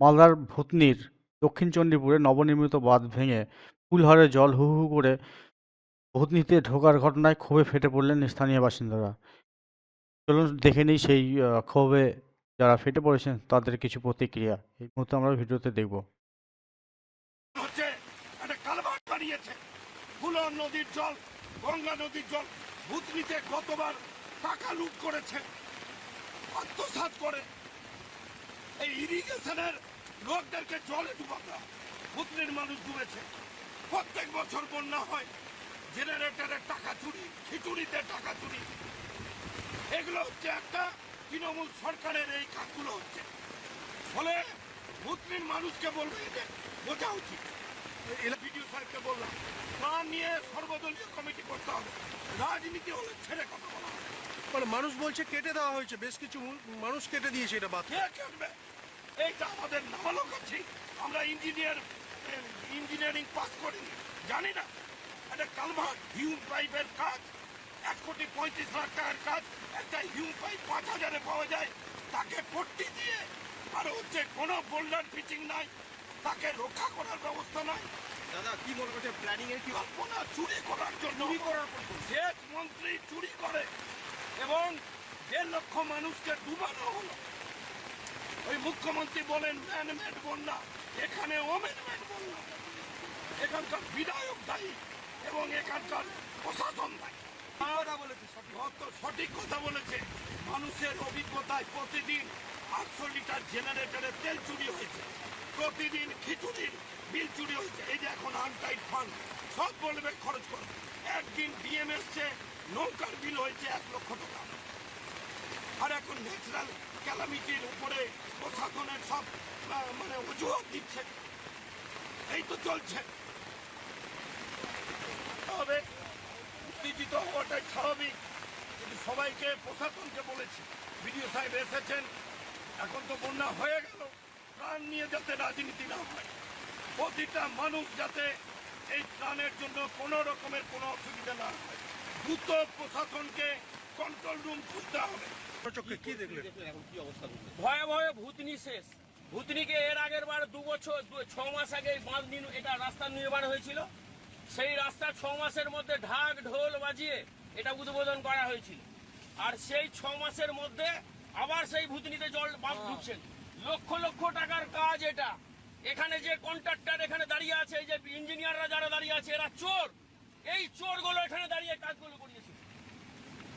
মালদার ভূতনির দক্ষিণ চণ্ডীপুরে নবনির্মিত বাঁধ ভেঙে কুলহারে জল হু হু করে ভূতনিতে ঢোকার ঘটনায় ক্ষোভে ফেটে পড়লেন স্থানীয় বাসিন্দারা। চলুন দেখে নিই সেই ক্ষোভে যারা ফেটে পড়েছেন তাদের কিছু প্রতিক্রিয়া। এই মুহূর্তে আমরা ভিডিওতে দেখব। নদীর জল, গঙ্গা নদীর জল ভূতনিতে গতবার টাকা লুট করেছে, আত্মসাৎ করে। এই ইরিগেশনের লোকদেরকে জলে ডুবাতে ভূতনির মানুষ ডুবেছে। প্রত্যেক বছর বন্যা হয়। জেনারেটরের টাকা চুরি খিচুড়িতে টাকা চুরি। এগুলো হচ্ছে একটা তৃণমূল সরকারের এই কাজগুলো হচ্ছে। ফলে ভূতনির মানুষকে বলবে যে বোঝা উচিত। বিডিও সাহেবকে বললাম তা নিয়ে সর্বদলীয় কমিটি করতে হবে। রাজনীতি হলে ছেড়ে কথা বলা হবে। মানে মানুষ বলছে কেটে দেওয়া হয়েছে বেশ কিছু মানুষ কেটে দিয়েছে এটা বাদ। কে কেনবে এইটা আমাদের নাবালক আছি। আমরা ইঞ্জিনিয়ার ইঞ্জিনিয়ারিং পাস করিনি জানি না একটা কালভার্ট হিউম পাইপের কাজ। এক কোটি পঁয়ত্রিশ লাখ টাকার কাজ। একটা হিউম পাইপ পাঁচ হাজারে পাওয়া যায়। তাকে পট্টি দিয়ে আর হচ্ছে কোনো বোল্ডার পিচিং নাই তাকে রক্ষা করার ব্যবস্থা নাই। দাদা কি মনে করছে প্ল্যানিং এর কি? কল্পনা চুরি করার জন্য। চুরি করার দেশ মন্ত্রী চুরি করে এবং দেড় লক্ষ মানুষকে ডুবানো হলো। ওই মুখ্যমন্ত্রী বলেন ম্যানমেড বন্যা। এখানে ওমেনমেড বন্যা। এখানকার বিধায়ক দায়ী এবং এখানকার প্রশাসন দায়ী। কথা বলেছে, সঠিক কথা বলেছে। মানুষের অভিজ্ঞতায় প্রতিদিন আটশো লিটার জেনারেটরের তেল চুরি হয়েছে। প্রতিদিন খিচুড়ির বিল চুরি হয়েছে। এই যে এখন আনটাইট ফান্ড সব বলবে খরচ করো একদিন ডিএম এসছে নৌকার বিল হয়েছে এক লক্ষ টাকা। এখন ন্যাচারাল ক্যালামিটির উপরে প্রশাসনের সব মানে অজুহাত দিচ্ছে। এই তো চলছে। তবে উত্তেজিত হওয়াটাই স্বাভাবিক। কিন্তু সবাইকে প্রশাসনকে বলেছি, বিডিও সাহেব এসেছেন, এখন তো বন্যা হয়ে গেল। প্রাণ নিয়ে যাতে রাজনীতি না হয়, প্রতিটা মানুষ যাতে এই ত্রাণের জন্য কোনো রকমের কোনো অসুবিধা না হয়, দ্রুত প্রশাসনকে কন্ট্রোল রুম খুলতে হবে। চোখে কি দেখলেন? ভয়াবহ ভূতনি শেষ। ভূতনিকে এর আগের বার দু বছর ছ মাস আগে বাঁধ এটা রাস্তা নির্মাণ হয়েছিল। সেই রাস্তা ছ মাসের মধ্যে ঢাক ঢোল বাজিয়ে এটা উদ্বোধন করা হয়েছিল। আর সেই ছ মাসের মধ্যে আবার সেই ভূতনিতে জল বাঁধ ঢুকছেন লক্ষ লক্ষ টাকার কাজ এটা। এখানে যে কন্ট্রাক্টর এখানে দাঁড়িয়ে আছে যে ইঞ্জিনিয়াররা যারা দাঁড়িয়ে আছে এরা চোর। এই চোরগুলো এখানে দাঁড়িয়ে কাজগুলো করিয়েছে।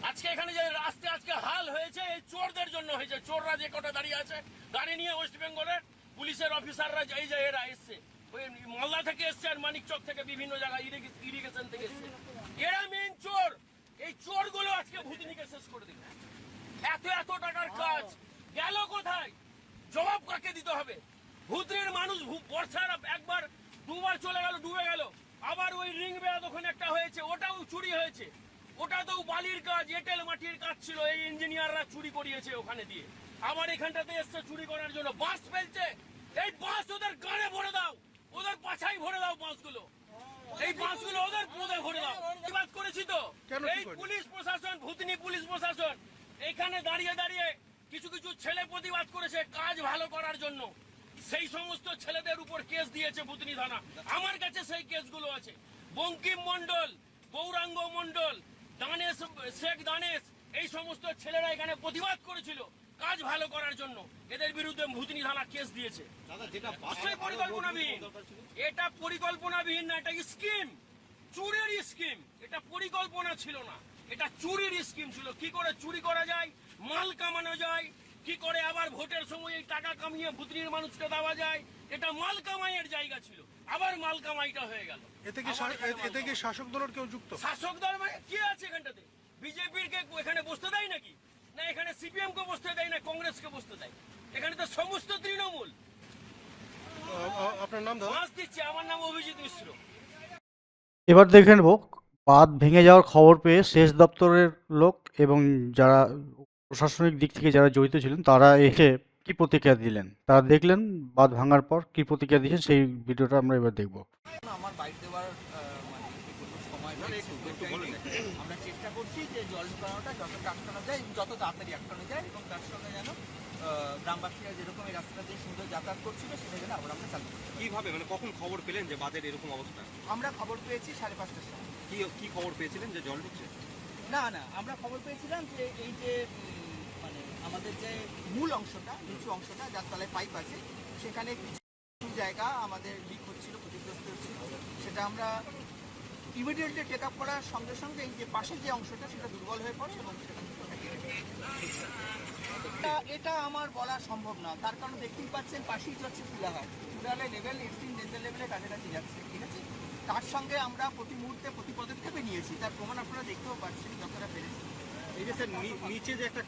আজকে এখানে যে রাস্তা আজকে হাল হয়েছে, এই চোরদের জন্য হয়েছে। চোররা যে কটা দাঁড়িয়ে আছে, গাড়ি নিয়ে ওয়েস্ট বেঙ্গলের পুলিশের অফিসাররা এই যে এরা এসছে। ওই মালদা থেকে এসছে আর মানিকচক থেকে বিভিন্ন জায়গায় ইরিগেশন থেকে এসছে। এরা মেন চোর। এই চোরগুলো আজকে ভুতনিকে শেষ করে দিল। এত এত টাকার কাজ। গেল কোথায়? জবাব কাকে দিতে হবে? ভূতনির মানুষ বর্ষার একবার দুবার চলে গেল, ডুবে গেল। আবার ওই রিং বেড়া ওখানে একটা হয়েছে, ওটাও চুরি হয়েছে। ওটা তো বালির কাজ এঁটেল মাটির কাজ ছিল এই ইঞ্জিনিয়াররা চুরি করিয়েছে ওখানে দিয়ে। আবার এখানটাতে এসছে চুরি করার জন্য। বাস ফেলছে। এই বাস ওদের গাড়ে ভরে দাও। ওদের পাছাই ভরে দাও বাসগুলো। এই বাসগুলো ওদের পোদে ভরে দাও। প্রতিবাদ করেছি তো? এই পুলিশ প্রশাসন ভূতনি পুলিশ প্রশাসন এখানে দাঁড়িয়ে দাঁড়িয়ে কিছু কিছু ছেলে প্রতিবাদ করেছে কাজ ভালো করার জন্য। সেই সমস্ত ছেলেদের উপর কেস দিয়েছে ভূতনি থানা। আমার কাছে সেই কেসগুলো আছে। বঙ্কিম মন্ডল গৌরাঙ্গ মন্ডল দানেশ শেখ দানেশ এই সমস্ত ছেলেরা এখানে প্রতিবাদ করেছিল কাজ ভালো করার জন্য। এদের বিরুদ্ধে ভূতনি থানা কেস দিয়েছে। নিশ্চয়ই পরিকল্পনাবিহীন। এটা পরিকল্পনাবিহীন না এটা স্কিম। চুরির স্কিম। এটা পরিকল্পনা ছিল না। এটা চুরির স্কিম ছিল। কি করে চুরি করা যায়? মাল কামানো যায়? কি করে আবার ভোটের সময় এই টাকা কামিয়ে ভুতনির মানুষকে দেওয়া যায়? এটা মাল কামাইয়ের জায়গা ছিল। আবার মাল কামাইটা হয়ে গেল। এতে কি এতে কি শাসক দলের কেউ যুক্ত? শাসক দল মানে কে আছে এখানটাতে? বিজেপির কে এখানে বসতে দেয় নাকি? না এখানে সিপিএম কে বসতে দেয় না কংগ্রেসকে বসতে দেয়? এখানে তো সমস্ত তৃণমূল। আপনার নাম মাস দিচ্ছে আমার নাম অভিজিৎ মিশ্র। এবার দেখে নেব বাঁধ ভেঙে যাওয়ার খবর পেয়ে সেচ দপ্তরের লোক এবং যারা প্রশাসনিক দিক থেকে যারা জড়িত ছিলেন তারা এসে কি প্রতিক্রিয়া দিলেন? তারা দেখলেন বাঁধ ভাঙার পর কি প্রতিক্রিয়া দিয়েছেন সেই ভিডিওটা আমরা এবার দেখব। আমার বাইক দেওয়ার মানে সময় আমরা চেষ্টা করছি যে জল ঢোকানোটা যত আটকানো যায় যত তাড়াতাড়ি আটকানো যায় এবং তার সঙ্গে যেন গ্রামবাসীরা যেরকম এই রাস্তাটা দিয়ে সুন্দর যাতায়াত করছিল সেটা যেন আবার আমরা চালু করি কীভাবে? মানে কখন খবর পেলেন যে বাঁধের এরকম অবস্থা? আমরা খবর পেয়েছি সাড়ে পাঁচটার সময়। কি কি খবর পেয়েছিলেন যে জল ঢুকছে? না না আমরা খবর পেয়েছিলাম যে এই যে আমাদের যে মূল অংশটা, নিচু অংশটা, যার তলায় পাইপ আছে, সেখানে কিছু জায়গা আমাদের লিক হচ্ছিল, ক্ষতিগ্রস্ত হচ্ছিল। সেটা আমরা ইমিডিয়েটলি টেক আপ করার সঙ্গে সঙ্গে এই যে পাশের যে অংশটা, সেটা দুর্বল হয়ে পড়ে এবং সেটা এটা- আমার বলা সম্ভব না। তার কারণ দেখতেই পাচ্ছেন, পাশেই যাচ্ছে চুলাহাট চুলাহাটের লেভেল এক্সট্রিম ডেঞ্জার লেভেলের কাছাকাছি যাচ্ছে, ঠিক আছে? তার সঙ্গে আমরা প্রতি মুহূর্তে প্রতি পদক্ষেপে নিয়েছি। তার প্রমাণ আপনারা দেখতেও পাচ্ছেন, যতটা পেরেছি। এই যে স্যার নিচে যে একটা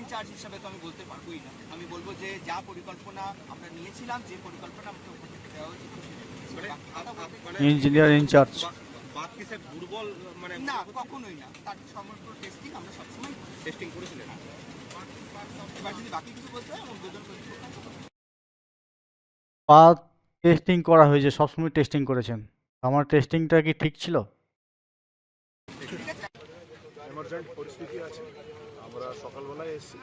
ইনচার্জ হিসাবে তো আমি বলতে পারবোই না। আমি বলব যে যা পরিকল্পনা আমরা নিয়েছিলাম যে পরিকল্পনা আমাকে উপর থেকে দেওয়া হয়েছিল সেটা নিয়েছি। মানে মানে ইঞ্জিনিয়ার ইনচার্জ স্যার দুর্বল মানে না কখনোই না। তার সমগ্র টেস্টিং আমরা সবসময় টেস্টিং করেছিলেন? এবার যদি বাকি কিছু বলতে হয় উদ্বোধন টেস্টিং করা হয়েছে সবসময় টেস্টিং করেছেন। আমার টেস্টিংটা কি ঠিক ছিল? এমার্জেন্ট পরিস্থিতি আছে। আমরা সকালবেলায় এসেছি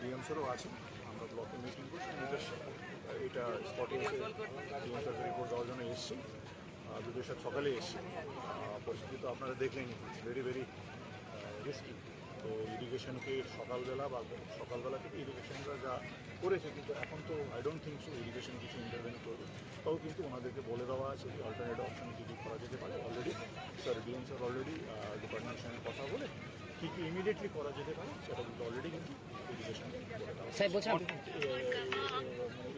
ডিএমসেরও আছে আমরা ব্লকে মিটিং করছি নিজস্ব এটা স্পটে এসে ডিএমসের রিপোর্ট দেওয়ার জন্য এসেছি। দুটোর সাথে সকালে এসেছি পরিস্থিতি তো আপনারা দেখলেন ভেরি ভেরি রিস্কি তো ইরিগেশনকে সকালবেলা বা সকালবেলা থেকে ইরিগেশনরা যা করেছে, কিন্তু এখন তো I don't think so irrigation কিছু ইন্টারভেন করবে। তাও কিন্তু ওনাদেরকে বলে দেওয়া আছে যে অল্টারনেট অপশন কী কী করা যেতে পারে already sir DM sir already ডিপার্টমেন্টের সঙ্গে কথা বলে কী কী ইমিডিয়েটলি করা যেতে পারে? সেটা কিন্তু অলরেডি কিন্তু বলে স্যার বলছিলাম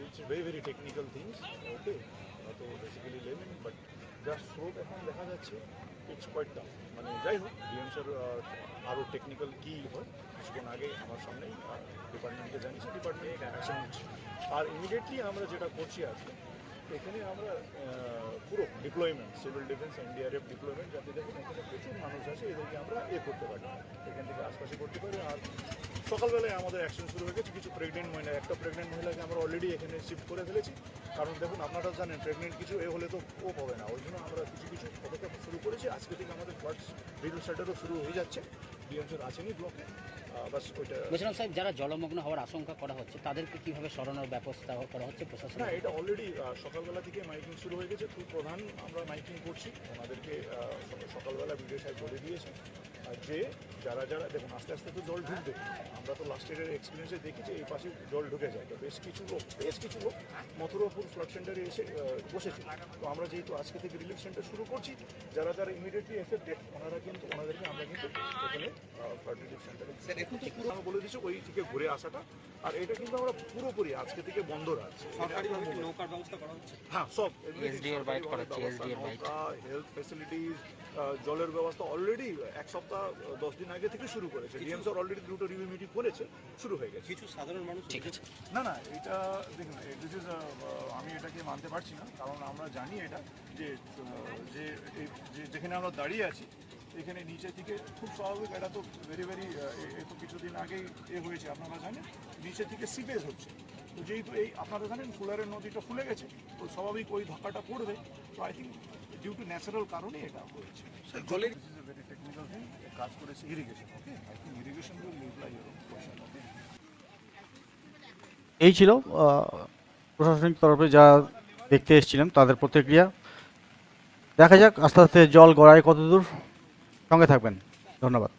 it's very very technical things okay তো বেসিক্যালি লেভেন বাট জাস্ট স্রোত এখন দেখা যাচ্ছে ইটস কোয়াইট টাফ মানে যাই হোক ডিএম স্যার আরও টেকনিক্যাল কী হয় কিছুক্ষণ আগে আমার সামনেই ডিপার্টমেন্টকে জানিয়েছে ডিপার্টমেন্ট অ্যাকশন নিচ্ছে। আর ইমিডিয়েটলি আমরা যেটা করছি আজকে এখানে আমরা পুরো deployment civil defence NDRF deployment যাতে দেখুন এখানে প্রচুর মানুষ আছে এদেরকে আমরা এ করতে পারি। এখান থেকে আশপাশে করতে পারি। আর সকালবেলায় আমাদের অ্যাকশন শুরু হয়ে গেছে, কিছু প্রেগনেন্ট মহিলা, একটা প্রেগনেন্ট মহিলাকে আমরা অলরেডি এখানে শিফট করে ফেলেছি। কারণ দেখুন, আপনারা জানেন প্রেগনেন্ট কিছু এ হলে তো ও পাবে না। ওই জন্য আমরা পদক্ষেপ শুরু করেছি। আজকে থেকে আমাদের ফ্লাড রিলিফ সেন্টারও শুরু হয়ে যাচ্ছে। ডিএমসির আসেনি ব্লকে বাস ওইটা বলছিলাম স্যার যারা জলমগ্ন হওয়ার আশঙ্কা করা হচ্ছে তাদেরকে কীভাবে সরানোর ব্যবস্থা করা হচ্ছে প্রশাসন না এটা অলরেডি সকালবেলা থেকে মাইকিং শুরু হয়ে গেছে। খুব প্রধান আমরা মাইকিং করছি। ওনাদেরকে সকালবেলা ভিডিও সাহেব বলে দিয়েছে। যে যারা যারা, দেখুন, আস্তে আস্তে তো জল ঢুকবে। আমরা তো লাস্ট ইয়ারের এক্সপিরিয়েন্সে দেখেছি, এই পাশে জল ঢুকে যায়। তো বেশ কিছু লোক, বেশ কিছু লোক মথুরাপুর ফ্লাড সেন্টারে এসে বসেছে। তো আমরা যেহেতু আজকে থেকে রিলিফ সেন্টার শুরু করছি, যারা যারা ইমিডিয়েটলি এফেক্টেড ওনারা কিন্তু, ওনাদেরকে আমরা সেন্টারে আমরা বলে দিচ্ছি ওই থেকে ঘুরে আসাটা। আর এটা কিন্তু আমরা পুরোপুরি আজকে থেকে বন্ধ রাখছি। সরকারিভাবে নৌকার ব্যবস্থা করা হচ্ছে? হ্যাঁ সব। Byte byte. হেলথ ফেসিলিটিস জলের ব্যবস্থা অলরেডি এক সপ্তাহ দশ দিন আগে থেকে শুরু করেছে। ডিএম স্যার অলরেডি দুটো রিভিউ মিটিং করেছে শুরু হয়ে গেছে। কিছু সাধারণ মানুষ ঠিক আছে। না না এটা দেখুন দিস ইজ আমি এটাকে মানতে পারছি না কারণ আমরা জানি এটা যে যে যেখানে আমরা দাঁড়িয়ে আছি এখানে নিচে থেকে খুব স্বাভাবিক এটা তো ভেরি ভেরি এ তো কিছুদিন আগেই এ হয়েছে আপনারা জানেন। নিচে থেকে সিপেজ হচ্ছে। তো যেহেতু এই আপনারা জানেন ফুলারের নদীটা ফুলে গেছে তো স্বাভাবিক ওই ধাক্কাটা পড়বে। তো I think due to natural কারণে এটা হয়েছে। জলের ভেরি টেকনিক্যাল থিং কাজ করেছে irrigation okay I think irrigation will reply okay এই ছিল প্রশাসনিক তরফে যা দেখতে এসেছিলেন তাদের প্রতিক্রিয়া। দেখা যাক আস্তে আস্তে জল গড়ায় কতদূর। সঙ্গে থাকবেন। ধন্যবাদ।